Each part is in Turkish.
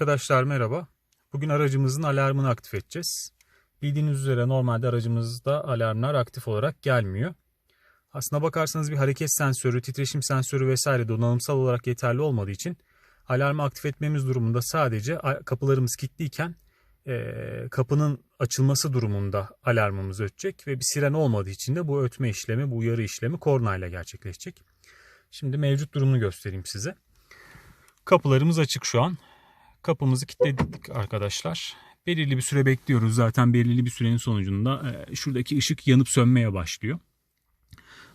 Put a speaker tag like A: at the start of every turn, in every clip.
A: Arkadaşlar merhaba. Bugün aracımızın alarmını aktif edeceğiz. Bildiğiniz üzere normalde aracımızda alarmlar aktif olarak gelmiyor. Aslına bakarsanız bir hareket sensörü, titreşim sensörü vesaire donanımsal olarak yeterli olmadığı için alarmı aktif etmemiz durumunda sadece kapılarımız kilitliyken e, kapının açılması durumunda alarmımız ötecek ve bir siren olmadığı için de bu ötme işlemi, bu uyarı işlemi kornayla gerçekleşecek. Şimdi mevcut durumunu göstereyim size. Kapılarımız açık şu an. Kapımızı kilitledik arkadaşlar. Belirli bir süre bekliyoruz. Zaten belirli bir sürenin sonucunda e, şuradaki ışık yanıp sönmeye başlıyor.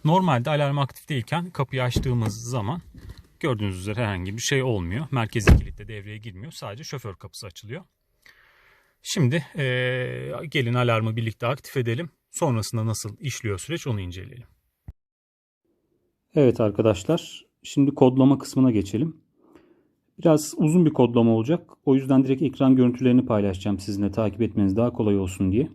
A: Normalde alarm aktif değilken kapıyı açtığımız zaman gördüğünüz üzere herhangi bir şey olmuyor. Merkezi kilit de devreye girmiyor. Sadece şoför kapısı açılıyor. Şimdi e, gelin alarmı birlikte aktif edelim. Sonrasında nasıl işliyor süreç onu inceleyelim.
B: Evet arkadaşlar, şimdi kodlama kısmına geçelim. Biraz uzun bir kodlama olacak. O yüzden direkt ekran görüntülerini paylaşacağım sizinle takip etmeniz daha kolay olsun diye.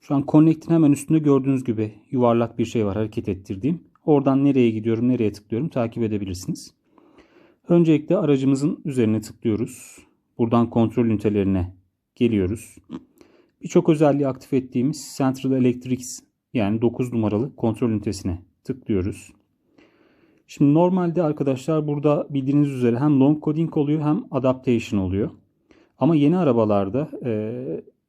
B: Şu an Connect'in hemen üstünde gördüğünüz gibi yuvarlak bir şey var hareket ettirdiğim. Oradan nereye gidiyorum, nereye tıklıyorum takip edebilirsiniz. Öncelikle aracımızın üzerine tıklıyoruz. Buradan kontrol ünitelerine geliyoruz. Birçok özelliği aktif ettiğimiz Central Electrics yani 9 numaralı kontrol ünitesine tıklıyoruz. Şimdi normalde arkadaşlar burada bildiğiniz üzere hem long coding oluyor hem adaptation oluyor. Ama yeni arabalarda e,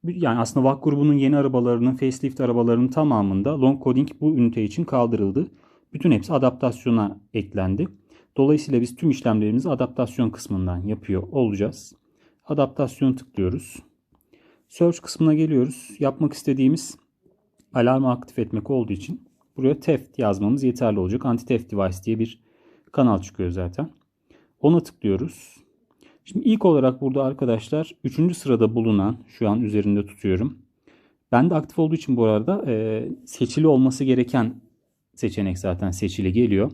B: yani aslında VAK grubunun yeni arabalarının facelift arabalarının tamamında long coding bu ünite için kaldırıldı. Bütün hepsi adaptasyona eklendi. Dolayısıyla biz tüm işlemlerimizi adaptasyon kısmından yapıyor olacağız. Adaptasyon tıklıyoruz. Search kısmına geliyoruz. Yapmak istediğimiz alarmı aktif etmek olduğu için Buraya theft yazmamız yeterli olacak. Anti-theft device diye bir kanal çıkıyor zaten. Ona tıklıyoruz. Şimdi ilk olarak burada arkadaşlar 3. sırada bulunan şu an üzerinde tutuyorum. Ben de aktif olduğu için bu arada e, seçili olması gereken seçenek zaten seçili geliyor.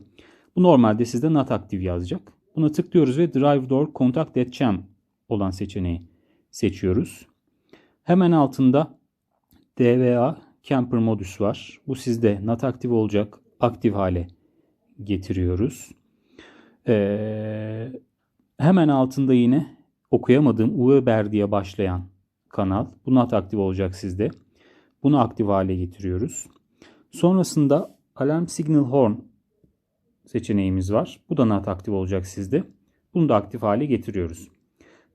B: Bu normalde sizde not active yazacak. Buna tıklıyoruz ve drive door contact at cham olan seçeneği seçiyoruz. Hemen altında DVA Camper modüs var. Bu sizde not aktif olacak. Aktif hale getiriyoruz. Ee, hemen altında yine okuyamadığım Uber diye başlayan kanal. Bu not aktif olacak sizde. Bunu aktif hale getiriyoruz. Sonrasında Alarm Signal Horn seçeneğimiz var. Bu da not aktif olacak sizde. Bunu da aktif hale getiriyoruz.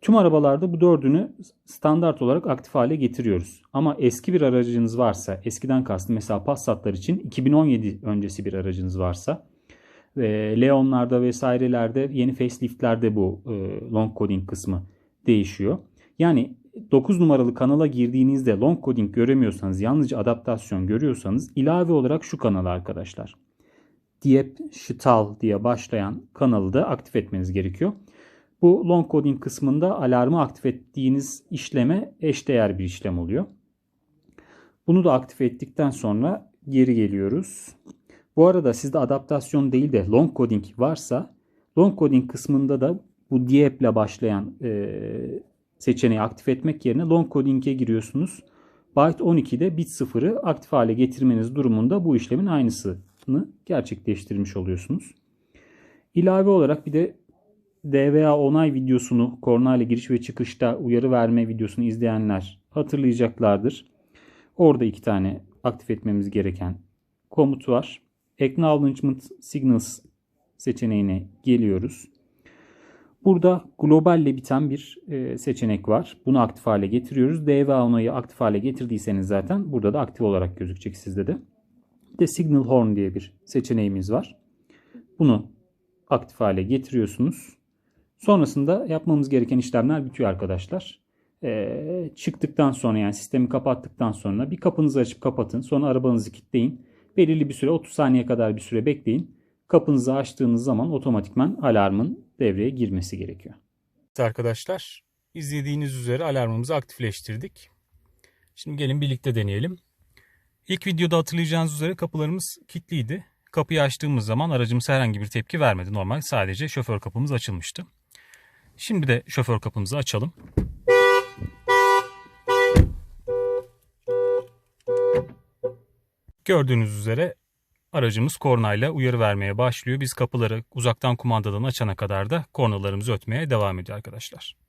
B: Tüm arabalarda bu dördünü standart olarak aktif hale getiriyoruz. Ama eski bir aracınız varsa, eskiden kastım mesela Passat'lar için 2017 öncesi bir aracınız varsa ve Leon'larda vesairelerde yeni faceliftlerde bu e, long coding kısmı değişiyor. Yani 9 numaralı kanala girdiğinizde long coding göremiyorsanız, yalnızca adaptasyon görüyorsanız ilave olarak şu kanalı arkadaşlar. Diep Shital diye başlayan kanalı da aktif etmeniz gerekiyor. Bu long coding kısmında alarmı aktif ettiğiniz işleme eşdeğer bir işlem oluyor. Bunu da aktif ettikten sonra geri geliyoruz. Bu arada sizde adaptasyon değil de long coding varsa long coding kısmında da bu diep ile başlayan e, seçeneği aktif etmek yerine long coding'e giriyorsunuz. Byte 12'de bit 0'ı aktif hale getirmeniz durumunda bu işlemin aynısını gerçekleştirmiş oluyorsunuz. İlave olarak bir de DVA onay videosunu kornayla giriş ve çıkışta uyarı verme videosunu izleyenler hatırlayacaklardır. Orada iki tane aktif etmemiz gereken komut var. Acknowledgement Signals seçeneğine geliyoruz. Burada globalle biten bir e, seçenek var. Bunu aktif hale getiriyoruz. DVA onayı aktif hale getirdiyseniz zaten burada da aktif olarak gözükecek sizde de. Bir de Signal Horn diye bir seçeneğimiz var. Bunu aktif hale getiriyorsunuz. Sonrasında yapmamız gereken işlemler bitiyor arkadaşlar. Ee, çıktıktan sonra yani sistemi kapattıktan sonra bir kapınızı açıp kapatın. Sonra arabanızı kilitleyin. Belirli bir süre 30 saniye kadar bir süre bekleyin. Kapınızı açtığınız zaman otomatikman alarmın devreye girmesi gerekiyor.
A: Evet arkadaşlar izlediğiniz üzere alarmımızı aktifleştirdik. Şimdi gelin birlikte deneyelim. İlk videoda hatırlayacağınız üzere kapılarımız kilitliydi. Kapıyı açtığımız zaman aracımız herhangi bir tepki vermedi. Normal sadece şoför kapımız açılmıştı. Şimdi de şoför kapımızı açalım. Gördüğünüz üzere aracımız kornayla uyarı vermeye başlıyor. Biz kapıları uzaktan kumandadan açana kadar da kornalarımızı ötmeye devam ediyor arkadaşlar.